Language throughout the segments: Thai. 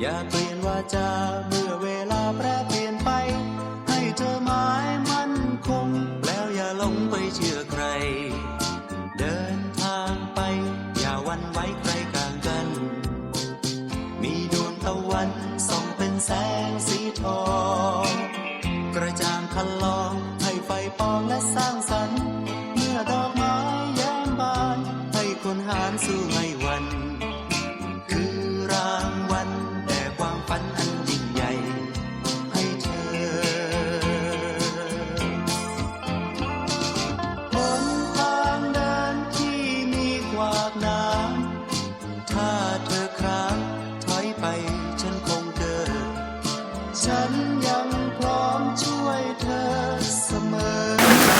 อย่าเปลี่ยนว่าจาเมื่อเวลาแปรเปลี่ยนไป ให้เธอหมายมั่นคง แล้วอย่าหลงไปเชื่อใคร เดินทางไป อย่าวันไว้ใครกลางกัน มีดวงตะวันส่องเป็นแสงสีทอง กระจ่างคันลองให้ไฟปองและสร้าง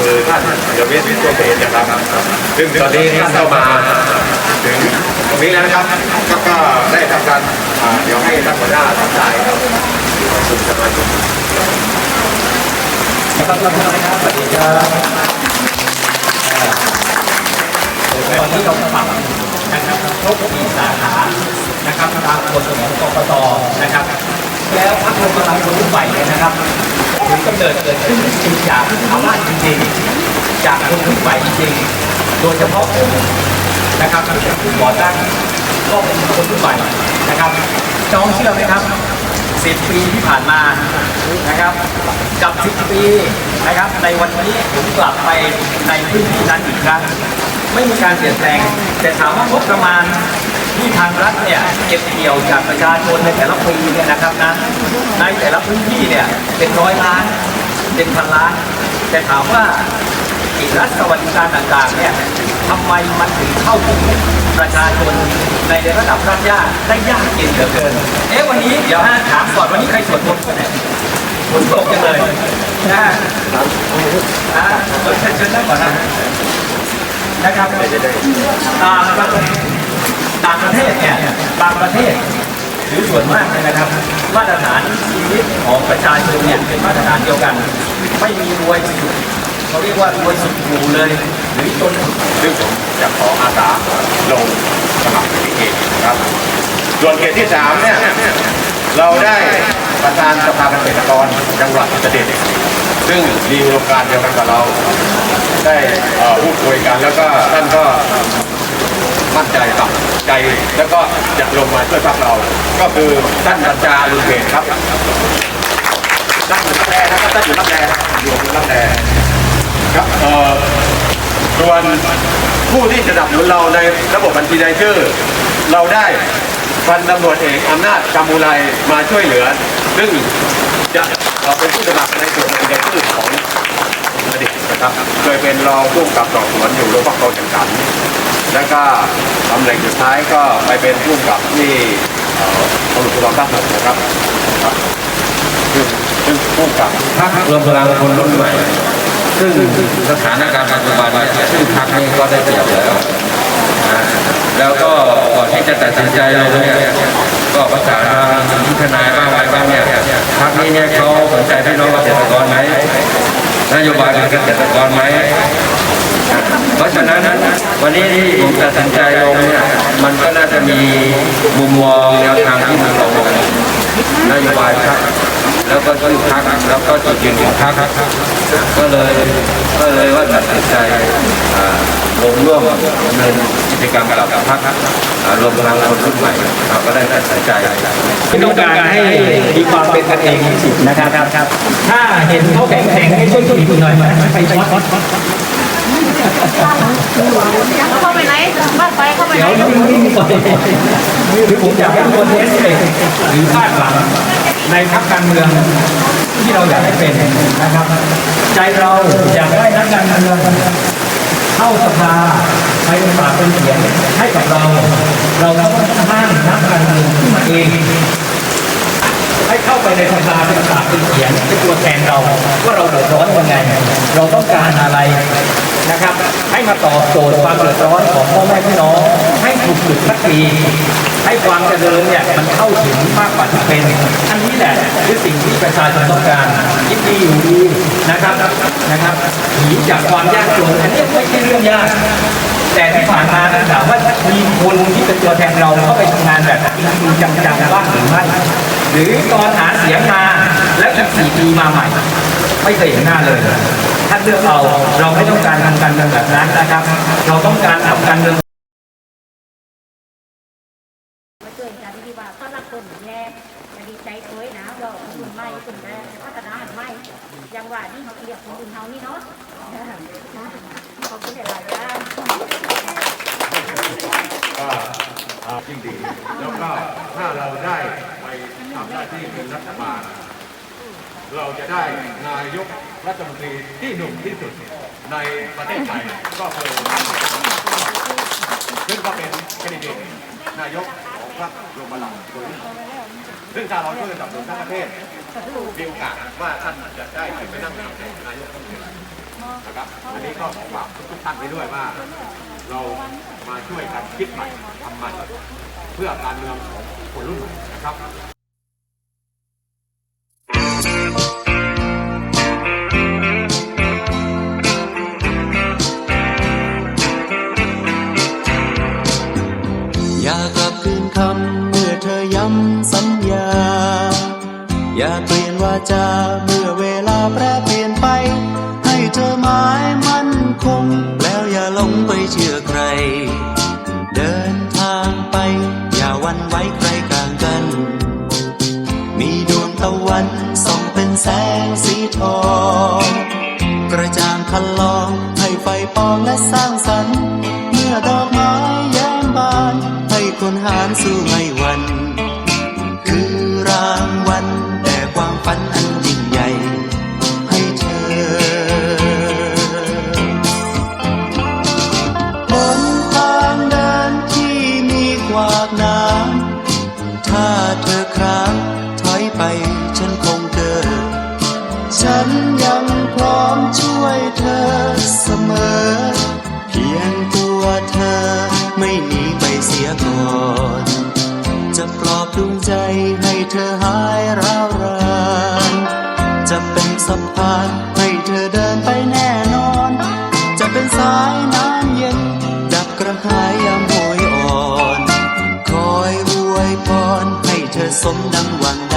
คือท่านเดวิดวิสโตเบนนะครับ ซึ่งตอนนี้ท่านเข้ามาถึงตรงนี้แล้วนะครับก็ได้ทำการเดี๋ยวให้ท่านหัวหน้าทักทายครับคุณสมาชิกครับท่านครับสวัสดีครับวันนี้เราปรับนะครับครบสี่สาขานะครับตามกฎของกกตนะครับ แล้วพรรคพลังคนรุ่นใหม่เนี่ยนะครับ ถึงกำเนิดเกิดขึ้นจริงจากชาวบ้านจริงๆจากคนรุ่นใหม่จริงโดยเฉพาะผมนะครับที่เป็นผู้ก่อตั้งก็เป็นคนรุ่นใหม่นะครับจองเชื่อไหมครับสิบปีที่ผ่านมานะครับ กับสิบปีนะครับ ในวันนี้ผมกลับไปในพื้นที่นั้นอีกครั้งไม่มีการเปลี่ยนแปลง แต่ถามว่างบประมาณ ที่ทางรัฐเนี่ยเก็บเกี่ยวจากประชาชนในแต่ละปีเนี่ยนะครับนะในแต่ละพื้นที่เนี่ยเป็นร้อยล้านเป็นพันล้าน แต่ถามว่าอีกรัฐสวัสดิการต่างๆเนี่ยทำไมมันถึงเข้าถึงประชาชนในระดับรากหญ้าได้ยากเย็นเหลือเกิน เอ๊ะวันนี้เดี๋ยวฮะถามก่อนวันนี้ใครสวดมนต์กันไหนฝนตกจังเลยนะอ่าเชิญเชิญนั่งก่อนนะนะครับต่างประเทศ ต่างประเทศเนี่ยบางประเทศหรือส่วนมากเนี่ยนะครับ มาตรฐานชีวิตของประชาชนเนี่ยเป็นมาตรฐานเดียวกัน ไม่มีรวยสุดเขาเรียกว่ารวยสุดหมู่เลย หรือจนสุดซึ่งผมจะขออาสาลงสมัครเป็นเขตนะครับส่วนเขตที่สามเนี่ยเราได้ประธานสภาเกษตรกรจังหวัดอุตรดิตถ์ซึ่งมีอุดมการเดียวกันกับเรา ได้อ่อพูดคุยกันแล้วก็ท่านก็ มั่นใจกับใจแล้วก็จะลงมาช่วยพรรคเรา ก็คือท่านบัญชาลุนเพจครับท่านอยู่รับแรนะครับท่านอยู่รับแรอยู่รับแรครับเอ่อส่วนผู้ที่จะสนับสนุนเราในระบบบัญชีรายชื่อ เราได้พันตำรวจเอกอำนาจกำมูไรมาช่วยเหลือ ซึ่งจะเอ่อเป็นผู้สมัครในส่วนในรายชื่อของอดีตนะครับ เคยเป็นรองผู้กำกับสอบสวนอยู่โรงพักคลองแข่งขัน แล้วก็ตำแหน่งสุดท้ายก็ไปเป็นผู้กำกับที่เอ่อตำรวจภูธรภาคหกนะครับครับซึ่งซึ่งผู้กำกับพรรครวมพลังคนรุ่นใหม่ ซึ่งสถานการณ์ปัจจุบันเนี่ยซึ่งพรรคนี้ก็ได้เปรียบแล้วนะแล้วก็ก่อนที่จะตัดสินใจลงเนี่ยก็ประสานทางทนายบ้างอะไรบ้างเนี่ยพรรคนี้เนี่ยเขาสนใจพี่น้องเกษตรกรไหมนโยบายเป็นเกษตรกรไหม เพราะฉะนั้นวันนี้ที่ผมตัดสินใจลงเนี่ยมันก็น่าจะมีมุมมองแนวทางที่มันตรงกันนโยบายพรรคแล้วก็ชื่อพักแล้วก็จุดยืนของพักก็เลยก็เลยว่าตัดสินใจอ่าลงร่วมดำเนินกิจกรรมกับพักรวมพลังคนรุ่นใหม่เราก็ได้ตัดสินใจต้องการให้มีความเป็นกันเองที่สุดนะครับ ถ้าเห็นเขาแข็งแข็งให้ช่วยถีบหน่อยไหมไปช็อต เข้าไปไหนบ้านไฟเข้าไปไหนเดี๋ยวนิ่งๆก่อนคือผมอยากให้ทุกคนเอสเอหรือคาดหวังในพรรคการเมืองที่เราอยากให้เป็นนะครับ ใจเราอยากได้นักการเมืองเข้าสภาไปเป็นปากเป็นเสียงให้กับเรา เราต้องสร้างนักการเมืองขึ้นมาเอง ให้เข้าไปในสภาเป็นปากเป็นเสียงเป็นตัวแทนเราว่าเราเดือดร้อนยังไง เราต้องการอะไรนะครับ ให้มาตอบโจทย์ความเดือดร้อนของพ่อแม่พี่น้อง ให้ถูกจุดสักทีให้ความเจริญเนี่ยมันเข้าถึงมากกว่าที่เป็น อันนี้แหละคือสิ่งที่ประชาชนต้องการยินดีอยู่ดีนะครับนะครับหนีจากความยากจนอันนี้ไม่ใช่เรื่องยาก แต่ที่ผ่านมาถามว่ามีคนที่เป็นตัวแทนเราเข้าไปทำงานแบบจริงจังๆบ้างหรือไม่หรือตอนหาเสียงมาแล้วอีกสี่ปีมาใหม่ ไม่เคยเห็นหน้าเลยถ้าเลือกเราเราไม่ต้องการทำการเมืองแบบนั้นนะครับ เราต้องการทำการเมือง มาเจอกันที่ว่าต้อนรับคนแย่จะดีใจเอ้ยนะว่าคนใหม่คนแรกพัฒนาหันใหม่ยังว่านี่เขาเรียกคนอื่นเขานี่เนาะขอบคุณหลายๆจ้า ก็อ่า ยิ่งดี แล้วก็ถ้าเราได้ไปทำหน้าที่เป็นรัฐบาล เราจะได้นายกรัฐมนตรีที่หนุ่มที่สุดในประเทศไทยก็คือซึ่งก็เป็นแคนดิเดตนายกของพรรครวมพลังซึ่งถ้าเราช่วยกันดับสนุนทั้งประเทศ มีโอกาสว่าท่านจะได้ไปนั่งตำแหน่งนายกรัฐมนตรีนะครับอันนี้ก็ขอฝากทุกท่านไปด้วยว่า เรามาช่วยกันคิดใหม่ทำใหม่เพื่อการเมืองของคนรุ่นใหม่นะครับอย่ากลับคืนคำเมื่อเธอย้ำสัญญา อย่าเปลี่ยนวาจาเมื่อเวลาแปรเปลี่ยนไป ให้เธอหมายมั่นคง แล้วอย่าหลงไปเชื่อใคร เดินทางไป อย่าวันไว้ใครกลางกัน มีดวงตะวันส่องเป็นแสงสีทองกระจ่างคันลองให้ไฟปองและสร้างสรรค์ เมื่อดอกไม้แย้มบาน ให้คนหารสู้ไม่วัน ยก่อน จะปลอบดวงใจให้เธอหายร้าวรานจะเป็นสะพานให้เธอเดินไปแน่นอน จะเป็นสายน้ำเย็น ดับกระหายยามโหยอ่อน คอยอวยพรให้เธอสมดังหวังใด